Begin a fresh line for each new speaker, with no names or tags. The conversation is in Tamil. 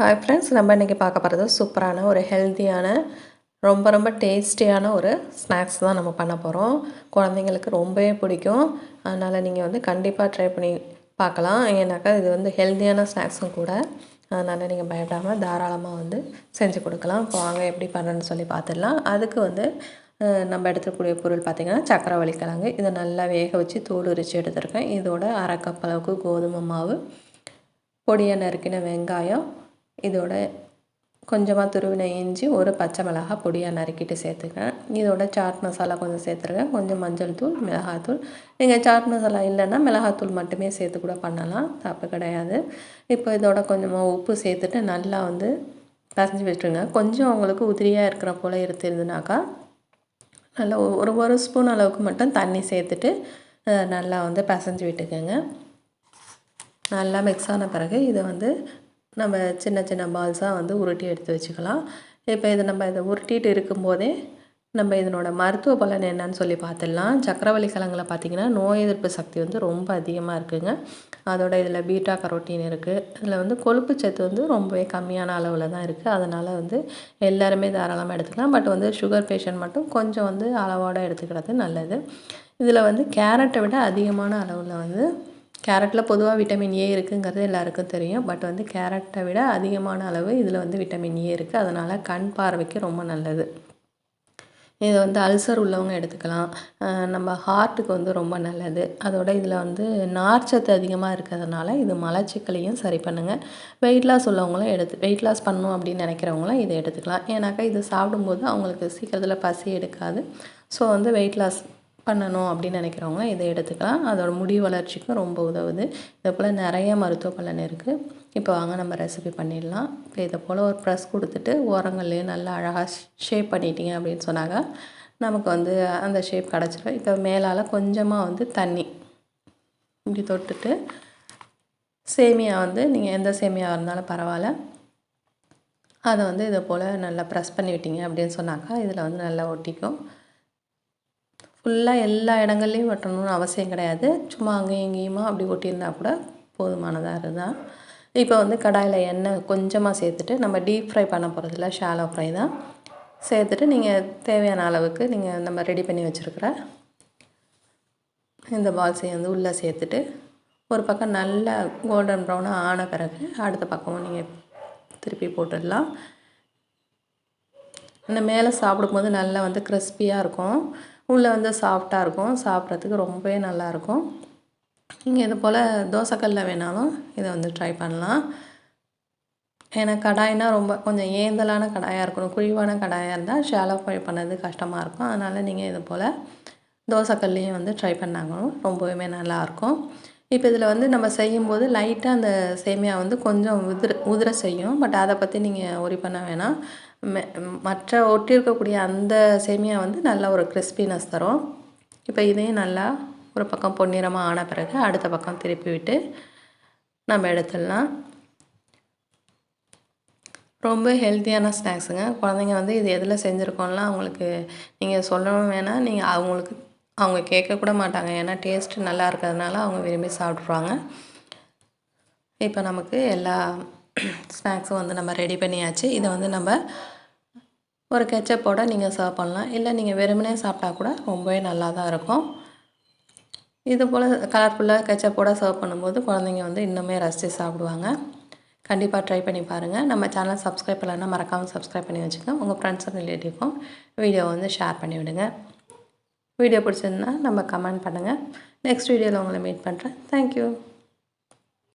ஹாய் ஃப்ரெண்ட்ஸ் நம்ம இன்றைக்கி பார்க்க போகிறது சூப்பரான ஒரு ஹெல்த்தியான ரொம்ப ரொம்ப டேஸ்டியான ஒரு ஸ்நாக்ஸ் தான் நம்ம பண்ண போகிறோம் குழந்தைங்களுக்கு ரொம்பவே பிடிக்கும். அதனால் நீங்கள் வந்து கண்டிப்பாக ட்ரை பண்ணி பார்க்கலாம். ஏன்னாக்கா இது வந்து ஹெல்த்தியான ஸ்நாக்ஸும் கூட. அதனால் நீங்கள் பயப்படாமல் தாராளமாக வந்து செஞ்சு கொடுக்கலாம். இப்போ வாங்க எப்படி பண்ணுறேன்னு சொல்லி பார்த்துடலாம். அதுக்கு வந்து நம்ம எடுத்துக்கூடிய பொருள் பார்த்திங்கன்னா சக்கரவள்ளி கிழங்கு. இதை நல்லா வேக வச்சு தோல் உரித்து எடுத்துருக்கேன். இதோட அரை கப் அளவுக்கு கோதுமை மாவு பொடியை நறுக்கின வெங்காயம் இதோட கொஞ்சமாக துருவின இஞ்சி ஒரு பச்சை மிளகாய் பொடியாக நறுக்கிட்டு சேர்த்துக்கேன் இதோட சாட் மசாலா கொஞ்சம் சேர்த்துருக்கேன். கொஞ்சம் மஞ்சள் தூள் மிளகாத்தூள் நீங்கள் சாட் மசாலா இல்லைன்னா மிளகாத்தூள் மட்டுமே சேர்த்து கூட பண்ணலாம். தப்பு கிடையாது. இப்போ இதோட கொஞ்சமாக உப்பு சேர்த்துட்டு நல்லா வந்து பசஞ்சு விட்டுருங்க. கொஞ்சம் உங்களுக்கு உதிரியாக இருக்கிற போல் இருந்துனாக்கா நல்லா ஒரு ஒரு ஸ்பூன் அளவுக்கு மட்டும் தண்ணி சேர்த்துட்டு நல்லா வந்து பசஞ்சு விட்டுக்கோங்க. நல்லா மிக்ஸ் ஆன பிறகு இதை வந்து நம்ம சின்ன சின்ன பால்ஸாக வந்து உருட்டி எடுத்து வச்சுக்கலாம். இப்போ இதை நம்ம இதை உருட்டிட்டு இருக்கும்போதே நம்ம இதனோட மருத்துவ பலன் என்னன்னு சொல்லி பார்த்துடலாம் சக்கரவள்ளி கிழங்குல பார்த்திங்கன்னா நோய் எதிர்ப்பு சக்தி வந்து ரொம்ப அதிகமாக இருக்குதுங்க அதோட இதில் பீட்டா கரோட்டின் இருக்குது இதில் வந்து கொழுப்பு சத்து வந்து ரொம்பவே கம்மியான அளவில் தான் இருக்குது அதனால் வந்து எல்லாருமே தாராளமாக எடுத்துக்கலாம். பட் வந்து சுகர் பேஷண்ட் மட்டும் கொஞ்சம் வந்து அளவோடு எடுத்துக்கிறது நல்லது. இதில் வந்து கேரட்டை விட அதிகமான அளவில் வந்து கேரட்டில் பொதுவாக விட்டமின் ஏ இருக்குங்கிறது எல்லாருக்கும் தெரியும். பட் வந்து கேரட்டை விட அதிகமான அளவு இதில் வந்து விட்டமின் ஏ இருக்குது அதனால் கண் பார்வைக்கு ரொம்ப நல்லது. இதை வந்து அல்சர் உள்ளவங்க எடுத்துக்கலாம். நம்ம ஹார்ட்டுக்கு வந்து ரொம்ப நல்லது. அதோட இதில் வந்து நார்ச்சத்து அதிகமாக இருக்கிறதுனால இது மலச்சிக்கலையும் சரி பண்ணுங்கள் வெயிட் லாஸ் உள்ளவங்களும் எடுத்து வெயிட் லாஸ் பண்ணணும் அப்படின்னு நினைக்கிறவங்களும் இதை எடுத்துக்கலாம். ஏன்னாக்கா இது சாப்பிடும்போது அவங்களுக்கு சீக்கிரத்தில் பசி எடுக்காது. ஸோ வந்து வெயிட் லாஸ் பண்ணணும் அப்படின்னு நினைக்கிறவங்க இதை எடுத்துக்கலாம். அதோட முடி வளர்ச்சிக்கும் ரொம்ப உதவுது. இதை போல் நிறைய மருத்துவ பலன் இருக்குது இப்போ வாங்க நம்ம ரெசிபி பண்ணிடலாம். இப்போ இதை போல் ஒரு ப்ரெஸ் கொடுத்துட்டு ஓரங்கள்லேயும் நல்லா அழகாக ஷேப் பண்ணிட்டீங்க அப்படின்னு சொன்னாங்க நமக்கு வந்து அந்த ஷேப் கிடச்சிரும். இப்போ மேலால் கொஞ்சமாக வந்து தண்ணி இப்படி தொட்டுட்டு சேமியா வந்து நீங்கள் எந்த சேமியா இருந்தாலும் பரவாயில்ல. அதை வந்து இதை போல் நல்லா ப்ரெஸ் பண்ணி விட்டீங்க அப்படின்னு சொன்னாக்கா இதில் வந்து நல்லா ஒட்டிக்கும். ஃபுல்லாக எல்லா இடங்கள்லையும் ஒட்டணும்னு அவசியம் கிடையாது. சும்மா அங்கேயும் இங்கேயுமா அப்படி ஒட்டியிருந்தா கூட போதுமானதாக இருந்தால் இப்போ வந்து கடாயில் எண்ணெய் கொஞ்சமாக சேர்த்துட்டு நம்ம டீப் ஃப்ரை பண்ண போகிறதில்ல ஷாலோ ஃப்ரை தான் சேர்த்துட்டு நீங்கள் தேவையான அளவுக்கு நீங்கள் நம்ம ரெடி பண்ணி வச்சுருக்கிற இந்த பால்ஸை வந்து உள்ளே சேர்த்துட்டு ஒரு பக்கம் நல்லா கோல்டன் ப்ரௌனாக ஆன பிறகு அடுத்த பக்கமும் நீங்கள் திருப்பி போட்டுடலாம். இந்த மேலே சாப்பிடும்போது நல்லா வந்து கிறிஸ்பியாக இருக்கும். உள்ளே வந்து சாஃப்டாக இருக்கும். சாப்பிட்றதுக்கு ரொம்பவே நல்லாயிருக்கும் நீங்கள் இது போல் தோசைக்கல்ல வேணாலும் இதை வந்து ட்ரை பண்ணலாம். ஏன்னா கடாய்னா ரொம்ப கொஞ்சம் ஏந்தலான கடாயாக இருக்கணும். குழிவான கடாயாக இருந்தால் ஷேலோ ஃப்ரை பண்ணது கஷ்டமாக இருக்கும். அதனால் நீங்கள் இது போல் தோசைக்கல்லையும் வந்து ட்ரை பண்ணாங்களும் ரொம்பவுமே நல்லாயிருக்கும் இப்போ இதில் வந்து நம்ம செய்யும்போது லைட்டாக அந்த சேமியா வந்து கொஞ்சம் உதிர உதிர செய்யும். பட் அதை பற்றி நீங்கள் ஒரி பண்ண வேணாம். மற்ற ஒட்டியிருக்கக்கூடிய அந்த சேமியா வந்து நல்ல ஒரு கிறிஸ்பினஸ் தரும். இப்போ இதையும் நல்லா ஒரு பக்கம் பொன்னிறமாக ஆன பிறகு அடுத்த பக்கம் திருப்பி விட்டு நம்ம எடுத்துடலாம். ரொம்ப ஹெல்த்தியான ஸ்நாக்ஸுங்க குழந்தைங்க வந்து இது எதில் செஞ்சுருக்கோம்லாம் அவங்களுக்கு நீங்கள் சொல்லவும் வேணால் நீங்கள் அவங்களுக்கு அவங்க கேட்கக்கூட மாட்டாங்க. ஏன்னா டேஸ்ட்டு நல்லா இருக்கிறதுனால அவங்க விரும்பி சாப்பிட்ருவாங்க இப்போ நமக்கு எல்லா ஸ்நாக்ஸும் வந்து நம்ம ரெடி பண்ணியாச்சு. இதை வந்து நம்ம ஒரு கெச்சப்போட நீங்கள் சர்வ் பண்ணலாம். இல்லை நீங்கள் வெறுமனே சாப்பிட்டா கூட ரொம்பவே நல்லா தான் இருக்கும். இது போல் கலர்ஃபுல்லாக கெச்சப்போட சர்வ் பண்ணும்போது குழந்தைங்க வந்து இன்னுமே ரசித்து சாப்பிடுவாங்க. கண்டிப்பாக ட்ரை பண்ணி பாருங்கள் நம்ம சேனல் சப்ஸ்கிரைப் பண்ணலன்னா மறக்காமல் சப்ஸ்கிரைப் பண்ணி வச்சுக்கோங்க. உங்கள் ஃப்ரெண்ட்ஸ் ரிலேட்டிவ்க்கும் வீடியோ வந்து ஷேர் பண்ணி விடுங்க வீடியோ பிடிச்சிருந்தா நம்ம கமெண்ட் பண்ணுங்கள் நெக்ஸ்ட் வீடியோவில் உங்களை மீட் பண்ணுறேன் தேங்க்யூ